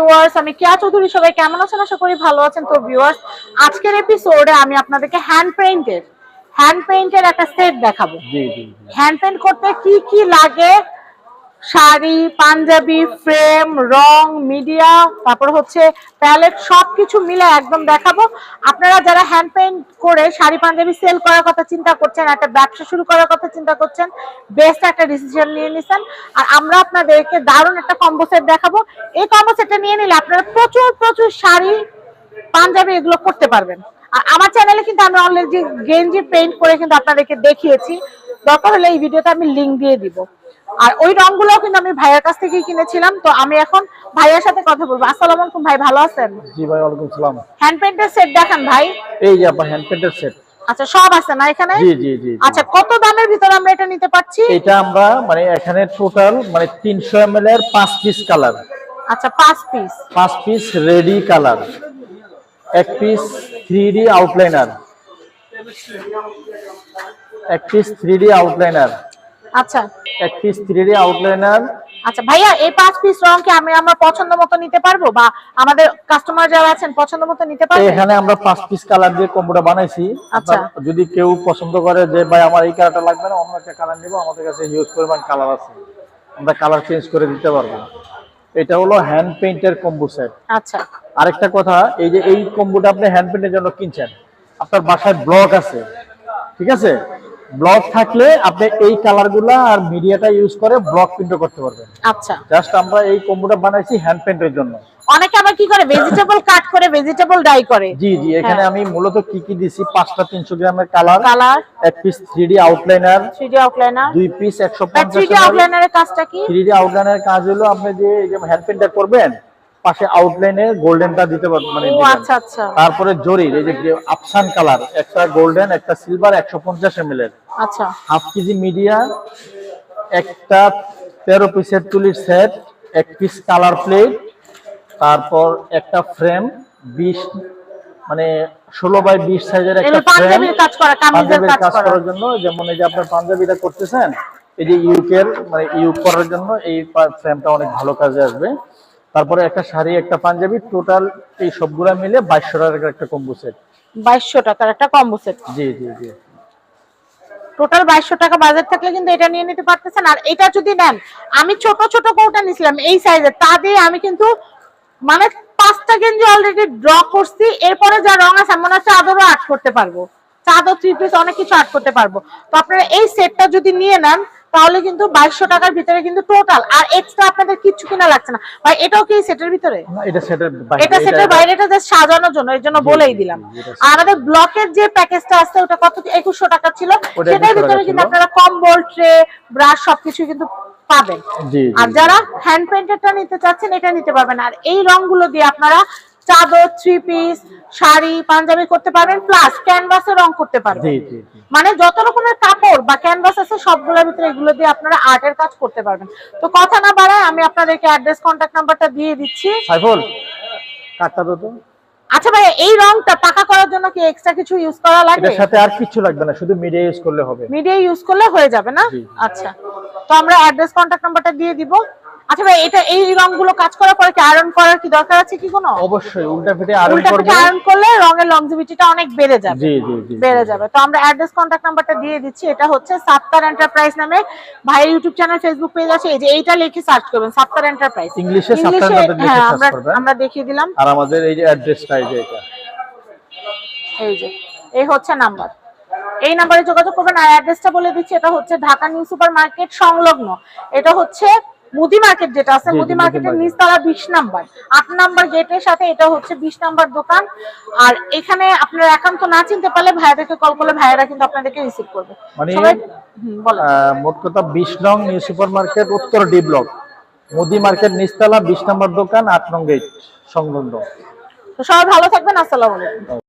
Viewers আমি কেয়া চৌধুরী সবাই কেমন আছেন? আশা করি ভালো আছেন। তো ভিউয়ার্স আজকের এপিসোডে আমি আপনাদেরকে হ্যান্ড পেইন্টের হ্যান্ড পেইন্টের একটা সেট দেখাবো। জি জি জি। হ্যান্ড পেইন্ট করতে কি কি লাগে? শাড়ি, পাঞ্জাবি, ফ্রেম, রং, মিডিয়া, তারপর হচ্ছে প্যালেট, সবকিছু মিলে একদম দেখাবো। আপনারা যারা হ্যান্ড পেইন্ট করে শাড়ি, পাঞ্জাবি সেল করার কথা চিন্তা করছেন, একটা ব্যবসা শুরু করার কথা চিন্তা করছেন বেস্ট একটা ডিসিশন নিয়ে নিছেন। আর আমরা আপনাদেরকে দারুণ একটা কম্বো সেট দেখাবো। এই কম্বো সেটটা নিয়ে নিলে আপনারা প্রচুর প্রচুর শাড়ি, পাঞ্জাবি এগুলো করতে পারবেন। আর আমার চ্যানেলে কিন্তু আমি অলরেডি গেঞ্জি পেইন্ট করে কিন্তু আপনাদেরকে দেখিয়েছি। দরকার হলে এই ভিডিওতে আমি লিঙ্ক দিয়ে দিব। আর ওই রংগুলো কিন্তু আমি ভাইয়ের কাছ থেকেই কিনেছিলাম। তো আমি এখন ভাইয়ের সাথে কথা বলব। আসসালামু আলাইকুম ভাই ভালো আছেন? জি ভাই ওয়ালাইকুম সালাম। হ্যান্ড পেইন্টের সেট দেখান ভাই। এই যে আপনার হ্যান্ড পেন্টের সেট আচ্ছা সব আছে না এখানে? জি জি জি। আচ্ছা কত দামের ভিতরে আমরা এটা নিতে পারছি? এটা আমরা মানে এখানে টোটাল মানে তিনশো এম এল এর পাঁচ পিস কালার আচ্ছা পাঁচ পিস পাঁচ পিস রেডি কালার এক পিস থ্রি ডি আউটলাইনার এক পিস থ্রি ডি আউটলাইনার আচ্ছা। এক পিস থ্রি ডি আউটলাইনার আচ্ছা ভাইয়া এই পাঁচ পিস রং কি আমি আমার পছন্দ মতো নিতে পারব? বা আমাদের কাস্টমার যারা আছেন পছন্দ মতো নিতে পারব এখানে আমরা পাঁচ পিস কালার দিয়ে কম্বোটা বানাইছি। আচ্ছা। যদি কেউ পছন্দ করে যে ভাই আমার এই কালারটা লাগবে না অন্য একটা কালার নিবো আমাদের কাছে হিউজ পরিমাণ কালার আছে। আমরা কালার চেঞ্জ করে দিতে পারব। এটা হলো হ্যান্ড পেইন্টের কম্বো সেট আচ্ছা। আরেকটা কথা এই যে এই কম্বোটা আপনি হ্যান্ড পেইন্টের জন্য কিনছেন আপনার বাসায় ব্লক আছে। ঠিক আছে? ব্লক থাকলে আপনি এই কালারগুলা আর মিডিয়াটা ইউজ করে ব্লক প্রিন্ট করতে পারবেন। আচ্ছা। জাস্ট আমরা এই কম্বোটা বানাইছি হ্যান্ড পেইন্টের জন্য। অনেকে আবার কি করে ভেজিটেবল কাট করে ভেজিটেবল ডাই করে। জি জি এখানে হ্যাঁ। আমি মূলত কি কি দিছি? পাঁচটা তিনশো গ্রামের কালার কালার এক piece three D outliner three D outliner দুই পিস একশো থ্রিডি আউটলাইনারের কাজটা কি? থ্রি ডি আউটলাইনের কাজ হলো আপনি যে এই যে হ্যান্ড পেন্টটা করবেন পাশে আউটলাইনে গোল্ডেনটা দিতে মানে আচ্ছা আচ্ছা। তারপরে জরির এই যে আফসান কালার একটা গোল্ডেন একটা সিলভার একশো পঞ্চাশ এম এর। আচ্ছা। হাফ কেজি মিডিয়া একটা তেরো পিসের তুলির সেট এক পিস কালার প্লেট তারপর একটা ফ্রেম বিশ মানে ষোলো বাই বিশ সাইজের একটা ফ্রেম পাঞ্জাবির কাজ করা কামিজের কাজ কাজ করার জন্য যেমন এই যে আপনার পাঞ্জাবিটা করতেছেন এই যে ইউকের মানে ইউক করার জন্য এই ফ্রেমটা অনেক ভালো কাজে আসবে। তারপরে একটা শাড়ি একটা পাঞ্জাবি টোটাল এই সবগুলা মিলে বাইশশো টাকার একটা কম্বো সেট বাইশশো টাকার একটা কম্বো সেট জি জি জি। টোটাল বাইশশো টাকা বাজেট থাকলে কিন্তু এটা নিয়ে নিতে পারতেছেন। আর এটা যদি নেন আমি ছোট ছোট কৌটা নিছিলাম এই সাইজের তা দিয়ে আমি কিন্তু মানে পাঁচটা গেঞ্জি অলরেডি ড্র করছি। এরপরে যা রং আছে মনে হয় আদরও আর্ট করতে পারব। চাদর থ্রি পিস অনেক কিছু আর্ট করতে পারব। তো আপনারা এই সেটটা যদি নিয়ে নেন তাহলে কিন্তু বাইশশো টাকার ভিতরে কিন্তু টোটাল আর এক্সট্রা আপনাদের কিচ্ছু কিনা লাগছে না। ভাই এটাও কি সেটের ভিতরে? এটা সেটের বাইরে এটা জাস্ট সাজানোর জন্য এর জন্য বলেই দিলাম। আর আমাদের ব্লকের যে প্যাকেজটা আছে ওটা কত একুশশো টাকা ছিল? সেটার ভিতরে কিন্তু। আপনারা কম্বল ট্রে ব্রাশ সবকিছু কিন্তু পাবেন। আর যারা হ্যান্ড পেইন্টেডটা নিতে চাচ্ছেন এটা নিতে পারবেন। আর এই রংগুলো দিয়ে আপনারা চাদর থ্রি পিস শাড়ি পাঞ্জাবি করতে পারবেন প্লাস ক্যানভাসে রং করতে পারবেন। মানে যত রকমের কাপড় বা ক্যানভাস আছে সবগুলোর ভিতরে এগুলো দিয়ে আপনারা আর্টের কাজ করতে পারবেন। তো কথা না বাড়ায় আমি আপনাদেরকে অ্যাড্রেস কন্ট্যাক্ট নাম্বারটা দিয়ে দিচ্ছি। সাইফুল কাটটা তো তো। আচ্ছা ভাই এই রংটা পাকা করার জন্য কি এক্সট্রা কিছু ইউজ করা লাগে? এটার সাথে আর কিছু লাগবে না শুধু মিডিয়া ইউজ করলে হবে। মিডিয়া ইউজ করলে হয়ে যাবে না? আচ্ছা। তো আমরা অ্যাড্রেস কন্ট্যাক্ট নাম্বারটা দিয়ে দিব। আচ্ছা ভাই এটা এই রংগুলো কাজ করার পরে কি আয়রন করার কি দরকার আছে কি কোনো? অবশ্যই উল্টা ফিটে আরও উল্টা আয়রন করলে রঙের লংজিভিটিটা অনেক বেড়ে যাবে। জি জি জি বেড়ে যাবে। তো আমরা অ্যাড্রেস কন্ট্যাক্ট নাম্বারটা দিয়ে দিচ্ছি। এটা হচ্ছে সাত্তার এন্টারপ্রাইজ নামে ভাইয়ের ইউটিউব চ্যানেল ফেসবুক পেজ আছে। এই যে এইটা লিখে সার্চ করবেন সাত্তার এন্টারপ্রাইজ ইংলিশে সাত্তার enterprise লিখে হ্যাঁ আমরা করবেন। আমরা দেখিয়ে দিলাম। আর আমাদের এই যে অ্যাড্রেসটা এই যে এটা। এই যে এই হচ্ছে নাম্বার এই নাম্বারে যোগাযোগ করবেন। আর অ্যাড্রেসটা বলে দিচ্ছি এটা হচ্ছে ঢাকা নিউ সুপার মার্কেট সংলগ্ন। এটা হচ্ছে মুদি মার্কেট যেটা আছে মুদি মার্কেটের market। নিচতলা বিশ নাম্বার। আট নাম্বার গেটের সাথে এটা হচ্ছে বিশ নাম্বার দোকান। আর এখানে আপনার একান্ত না চিনতে পারলে ভাইয়াদেরকে কল করলে ভাইয়ারা কিন্তু আপনাদেরকে রিসিভ করবে। মানে মোট কথা বিশ নং নিউ সুপার মার্কেট উত্তর ডি ব্লক মুদি মার্কেট নিচতলা বিশ নম্বর দোকান আট নং গেট সংলগ্ন। তো সবাই ভালো থাকবেন আসসালামু আলাইকুম।